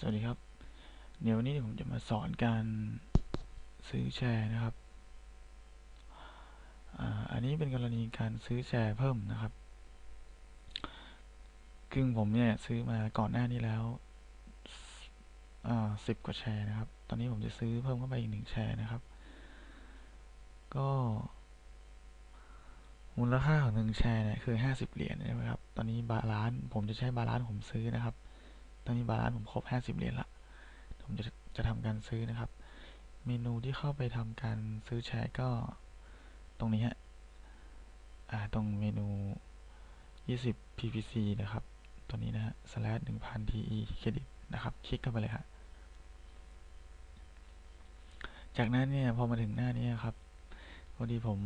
สวัสดีครับ เดี๋ยววันนี้ผมจะมาสอนการซื้อแชร์นะครับอันนี้เป็นกรณีการซื้อแชร์เพิ่มนะครับคือผมเนี่ยซื้อมาก่อนหน้านี้แล้วสิบกว่าแชร์นะครับ ตอนนี้ผมจะซื้อเพิ่มเข้าไปอีกหนึ่งแชร์นะครับ ก็มูลค่าของหนึ่งแชร์เนี่ยคือห้าสิบเหรียญใช่ไหมครับ ตอนนี้บาลานซ์ผมจะใช้บาลานซ์ผมซื้อนะครับ ตอนนี้บาลานซ์ผมครบห้าสิบเหรียญละ ผมจะจะทำการซื้อนะครับ เมนูที่เข้าไปทำการซื้อแชร์ก็ตรงนี้ฮะ อ่า ตรงเมนู 20 ppc นะครับ ตัวนี้นะฮะ slash 1000 te เครดิตนะครับ คลิกเข้าไปเลยฮะ จากนั้นเนี่ย พอมาถึงหน้านี้ครับ พอดีผม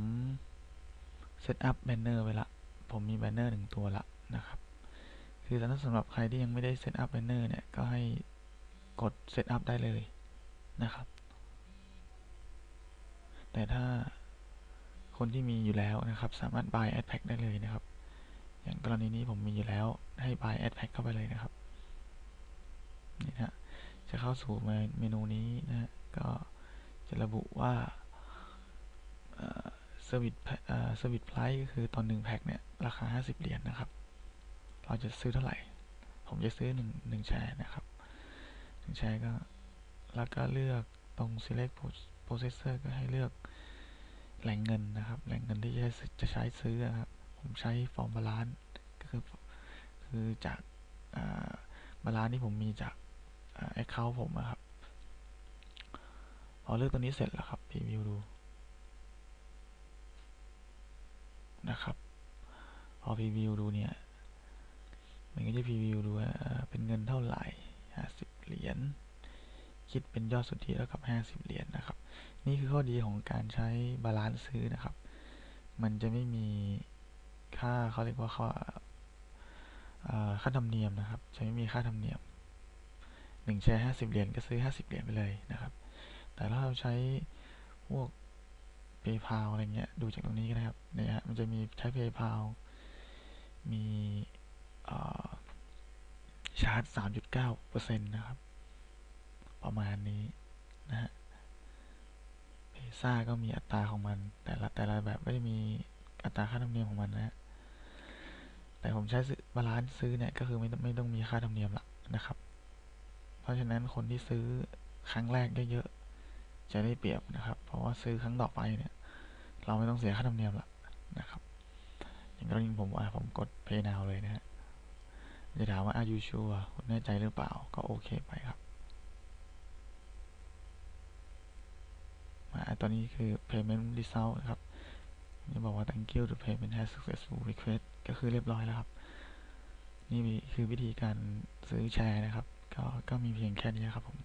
เซตอัพแบนเนอร์ไว้ละ ผมมีแบนเนอร์หนึ่งตัวละนะครับ คือถ้าสำหรับใครที่ยังไม่ได้เซตอัพแบนเนอร์เนี่ย ก็ให้กดเซตอัพได้เลยนะครับ แต่ถ้าคนที่มีอยู่แล้วนะครับ สามารถ buy ad pack ได้เลยนะครับ อย่างกรณีนี้ผมมีอยู่แล้วให้ buy ad pack เข้าไปเลยนะครับนี่นะจะเข้าสู่เมนูนี้นะ ก็จะระบุว่าเซอร์วิสเซอร์วิสไพรส์ก็คือตอนหนึ่งแพ็คเนี่ย ราคา 50 เหรียญนนะครับ เราจะซื้อเท่าไหร่ ผมจะซื้อ1 1แชร์นะครับ1แชร์ก็แล้วก็เลือกตรง select processor ก็ให้เลือกแหล่งเงินนะครับ แหล่งเงินที่จะจะใช้ซื้อนะครับ ผมใช้ฟอร์มบาลานซ์ก็คือคือจากบาลานซ์ที่ผมมีจากแอคเคาท์ผมนะครับพอเลือกตัวนี้เสร็จแล้วครับพรีวิวดูนะครับ พอพรีวิวดูเนี่ย มันก็จะพรีวิวดูว่าเป็นเงินเท่าไหร่ 50 เหรียญ คิดเป็นยอดสุทธิเท่ากับ 50 เหรียญนะครับ นี่คือข้อดีของการใช้บาลานซ์ซื้อนะครับ มันจะไม่มีค่าเขาเรียกว่าค่าค่าธรรมเนียมนะครับ จะไม่มีค่าธรรมเนียมหนึ่งแชร์50 เหรียญก็ซื้อ 50 เหรียญไปเลยนะครับ แต่ถ้าเราใช้พวก PayPal อะไรเงี้ย ดูจากตรงนี้ก็ได้ครับ เนี่ยมันจะมีใช้ PayPal มีาร์จ3.9%นะครับ ประมาณนี้นะฮะเพซ่าก็มีอัตราของมัน แต่ละแต่ละแบบก็จะมีอัตราค่าธรรมเนียมของมันนะแต่ผมใช้บาลานซ์ซื้อเนี่ยก็คือไม่ไม่ต้องมีค่าธรรมเนียมละนะครับ เพราะฉะนั้นคนที่ซื้อครั้งแรกเยอะๆจะได้เปรียบนะครับ เพราะว่าซื้อครั้งต่อไปเนี่ย เราไม่ต้องเสียค่าธรรมเนียมละนะครับ อย่างกรณีผมว่าผมกด Pay Now เลยนะฮะ จะถามว่า are you sure คุณแน่ใจหรือเปล่า ก็โอเคไปครับ มาตอนนี้คือ payment result นะครับนี่บอกว่า thank you to payment has successful request ก็คือเรียบร้อยแล้วครับ นี่คือวิธีการซื้อแชร์นะครับ ก็ก็มีเพียงแค่นี้ครับผม